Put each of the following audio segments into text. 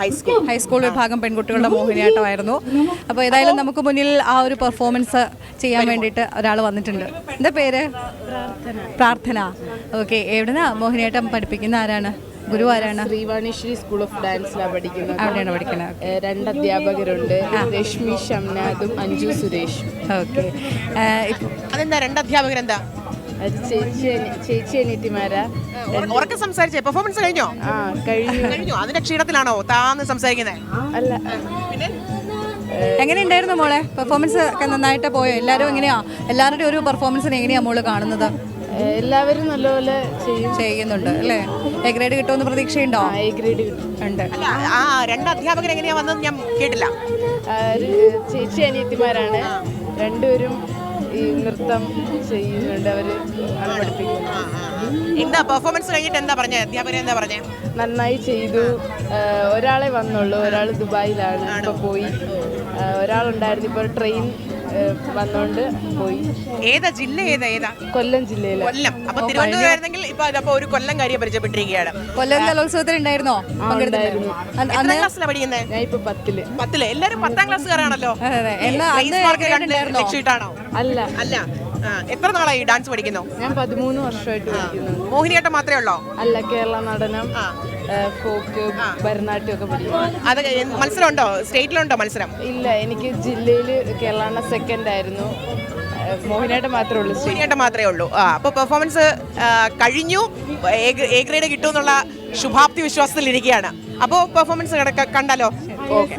High school high school വിഭാഗം പെൺകുട്ടികളുടെ മോഹിനിയാട്ടമായിരുന്നു. അപ്പോൾ ഏതായാലും നമുക്ക് മുന്നിൽ ആ ഒരു പെർഫോമൻസ് ചെയ്യാൻ വേണ്ടിയിട്ട് ഒരാൾ വന്നിട്ടുണ്ട്. എന്താ പേര്? പ്രാർത്ഥന. ഓക്കെ എവിടുന്നാ മോഹിനിയാട്ടം പഠിപ്പിക്കുന്ന ആരാണ്? ഗുരു ആരാണ്? ശ്രീവാണീശ്വരി സ്കൂൾ ഓഫ് ഡാൻസിലാണ് പഠിക്കുന്നത്. അവിടെയാണ് പഠിക്കുന്നത് രണ്ട് അധ്യാപകരുണ്ട് രശ്മി ഷംനാദും അഞ്ജു സുരേഷും. ഓക്കെ അതെന്താ രണ്ട് അധ്യാപകരെന്താ ചേച്ചി ചേച്ചി അനിയത്തിമാരാ ഉറക്കെ സംസാരിച്ചേ? പെർഫോമൻസ് കഴിഞ്ഞോ? ആ കഴിഞ്ഞു. കഴിഞ്ഞു? അതിന്റെ ക്ഷീണത്തിലാണോ താന്ന് സംസാരിക്കുന്നത് അല്ല. പിന്നെ? എങ്ങനെയുണ്ടായിരുന്നു മോളെ? പെർഫോമൻസ് ഒക്കെ നന്നായിട്ട് പോയോ? എല്ലാവരും എങ്ങനെയാ? എല്ലാവരുടെയും ഒരു പെർഫോമൻസിന് എങ്ങനെയാ മോൾ കാണുന്നത്? എല്ലാവരും നല്ലപോലെ ചെയ്യും. ചെയ്യുന്നുണ്ട് അല്ലേ? എ ഗ്രേഡ് കിട്ടുമെന്ന് പ്രതീക്ഷയുണ്ടോ? ആ എ ഗ്രേഡ് ഉണ്ട്. അല്ല ആ രണ്ട് അധ്യാപകർ എങ്ങനെയാ വന്നത് ഞാൻ കേട്ടില്ല. ചേച്ചി അനിയത്തിമാരാണ് രണ്ടുപേരും ഈ നൃത്തം ചെയ്യുന്നുണ്ട് അവർ ആണ് പഠിപ്പിക്കുന്നത്. എന്താ പെർഫോമൻസ് കഴിഞ്ഞിട്ട് എന്താ പറഞ്ഞത് അധ്യാപകർ എന്താ പറഞ്ഞേ? നന്നായി ചെയ്തു. ഒരാളെ വന്നുള്ളൂ. ഒരാൾ ദുബായിലാണ്. ഇപ്പൊ പോയി. ഒരാളുണ്ടായിരുന്നു. ഇപ്പോൾ ട്രെയിൻ വന്നോണ്ട് പോയി. ഏതാ? ജില്ല ഏതാ? ഏതാ? കൊല്ലം ജില്ലയിലെ. കൊല്ലം. അപ്പൊ തിരുവനന്തപുരമായിരുന്നെങ്കിൽ ഇപ്പൊ അതപ്പോ ഒരു കൊല്ലം കാര്യം പരിചയപ്പെട്ടിരിക്കുകയാണ്. കൊല്ലം കലോത്സവത്തിൽ ഉണ്ടായിരുന്നോ. പഠിക്കുന്നത് ഞാൻ ഇപ്പൊ പത്തിൽ. പത്തിൽ. എല്ലാരും പത്താം ക്ലാസ്സുകാരാണല്ലോ. അതെ അല്ല. അല്ല. എത്ര നാളായി ഡാൻസ് പഠിക്കുന്നു? ഞാൻ പതിമൂന്ന് വർഷമായിട്ട് പഠിക്കുന്നു. മോഹിനിയാട്ടം മാത്രമേ ഉള്ളോ? അല്ല കേരള നടനം ഫോക്ക് ഭരതനാട്യം ഒക്കെ പഠിക്കും അത് മത്സരമുണ്ടോ? സ്റ്റേറ്റിലുണ്ടോ മത്സരം? ഇല്ല എനിക്ക് ജില്ലയിൽ കേരള സെക്കൻഡ് ആയിരുന്നു. മോഹിനിയാട്ടം മാത്രമേ ഉള്ളൂ. സ്റ്റേറ്റ് മോഹിനിയാട്ടം മാത്രമേ ഉള്ളൂ. ആ അപ്പോൾ പെർഫോമൻസ് കഴിഞ്ഞു. എ ഗ്രേഡ് കിട്ടുമെന്നുള്ള ശുഭാപ്തി വിശ്വാസത്തിൽ ഇരിക്കുകയാണ്. അപ്പോൾ പെർഫോമൻസ് കണ്ടാലോ? ഓക്കെ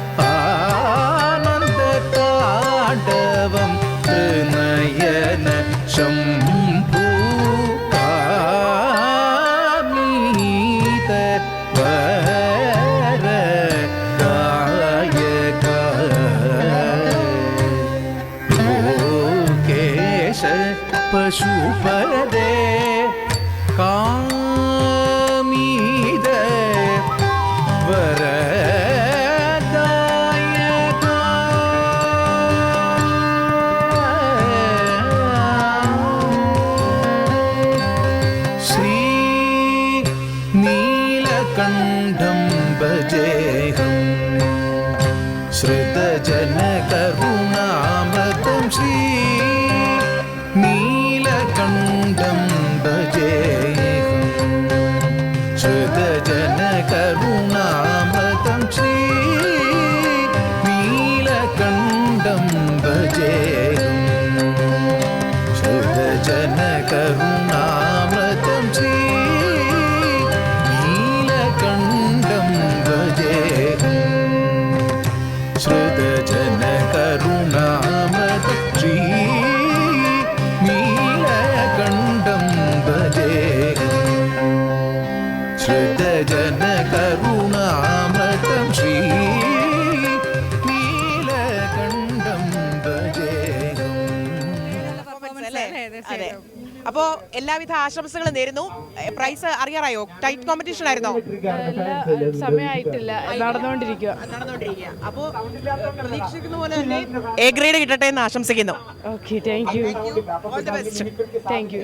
ಶುಭದೆ ಕಾಮೀದ ವರದಾಯಕ ಶ್ರೀ ನೀಲಕಂಠಂ ಭಜೇಹಂ श्रुतजनकरुणामतं श्री നീലകണ്ഠം ശ്രീ നീലകണ്ഠം അതെ അപ്പോൾ എല്ലാവിധ ആശംസകളും നേരുന്നു. പ്രൈസ് അറിയാറായോ? ടൈറ്റ് കോമ്പറ്റീഷൻ ആയിരുന്നോ? സമയമായിട്ടില്ല. നടന്നുകൊണ്ടിരിക്കുക നടന്നുകൊണ്ടിരിക്കുക അപ്പോൾ പ്രതീക്ഷിക്കുന്ന പോലെ തന്നെ എ ഗ്രേഡ് കിട്ടട്ടെ എന്ന് ആശംസിക്കുന്നു. Okay thank you all the best thank you